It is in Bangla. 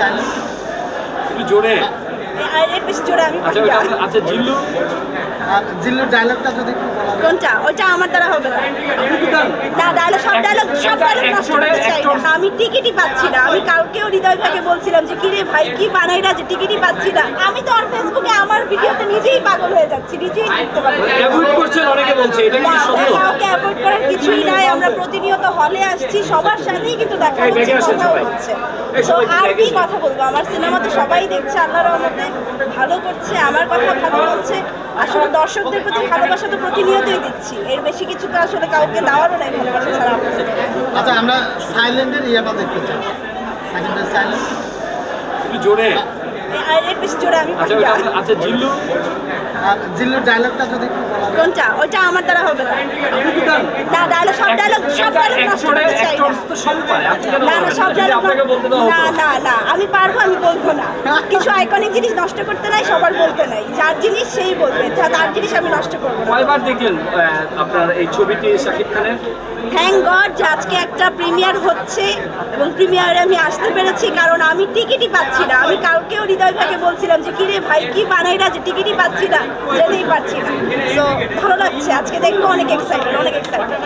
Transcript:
সাইলেন্ট একটু জোরে। এর বেশি জোরে আমি আচ্ছা পারি ওইটা না। আপনার- আচ্ছা জিল্লু? জিল্লুর ডায়লগটা যদি একটু বলা যায়। কোনটা? ওইটা আমার দ্বারা হবে না। না ডায়লগ সব ডায়লগ সব ডায়লগ নষ্ট করতে চাই না। আমি টিকিটই পাচ্ছি না। আমি কালকেও হৃদয় ভাইকে বলছিলাম যে কিরে ভাই কি বানাইরা যে টিকিটই পাচ্ছি না। আমি তো আর ফেসবুকে আমার ভিডিওতে নিজেই পাগল হয়ে যাচ্ছি নিজেই করতে পারছি না। অ্যাভয়েড করছেন অনেকে বলছে এটা কি সত্য। কাউকে অ্যাভয়েড করার কিছুই নাই। আমরা প্রতিনিয়ত হলে আসছি সবার সাথেই কিন্তু দেখা হচ্ছে সবাই। হচ্ছে। আর কি কথা বলব আমার সিনেমা তো সবাই দেখছে আল্লাহর রহমতে ভালো করছে আমার কথা ভালো বলছে আসলে দর্শকদের প্রতি ভালোবাসা তো প্রতিনিয়তই দিচ্ছি এর বেশি কিছু তো আসলে কাউকে দেওয়ারও নাই ভালোবাসা ছাড়া আচ্ছা আমরা সাইলেন্টের ইয়েটা দেখতে চাই। সাইলেন্টের সাইলেন্ট? জোরে। এর বেশি জোরে আমি আচ্ছা না। আপনার- আচ্ছা জিল্লু? জিল্লুর ডায়লগটা যদি একটু বলা যায়। কোনটা? ওইটা আমার দ্বারা হবে না। না ডায়লগ সব ডায়লগ সব ডায়লগ নষ্ট না না না সব না না না আমি পারব আমি বলব না। কিছু আইকনিক জিনিস নষ্ট করতে নাই সবার বলতে নাই। যার জিনিস সেই বলবে তার জিনিস আমি নষ্ট করব কয়বার দেখলেন আপনার এই ছবিটি শাকিব খানের? থ্যাংক গড যে আজকে একটা প্রিমিয়ার হচ্ছে এবং প্রিমিয়ারে আমি আসতে পেরেছি কারণ আমি টিকিটই পাচ্ছি না। আমি কালকেও হৃদয় ভাইকে বলছিলাম যে কিরে ভাই কি বানাই না যে টিকিটই পাচ্ছি না যেতেই পারছি না। তো ভালো লাগছে আজকে দেখব অনেক এক্সাইটেড অনেক এক্সাইটেড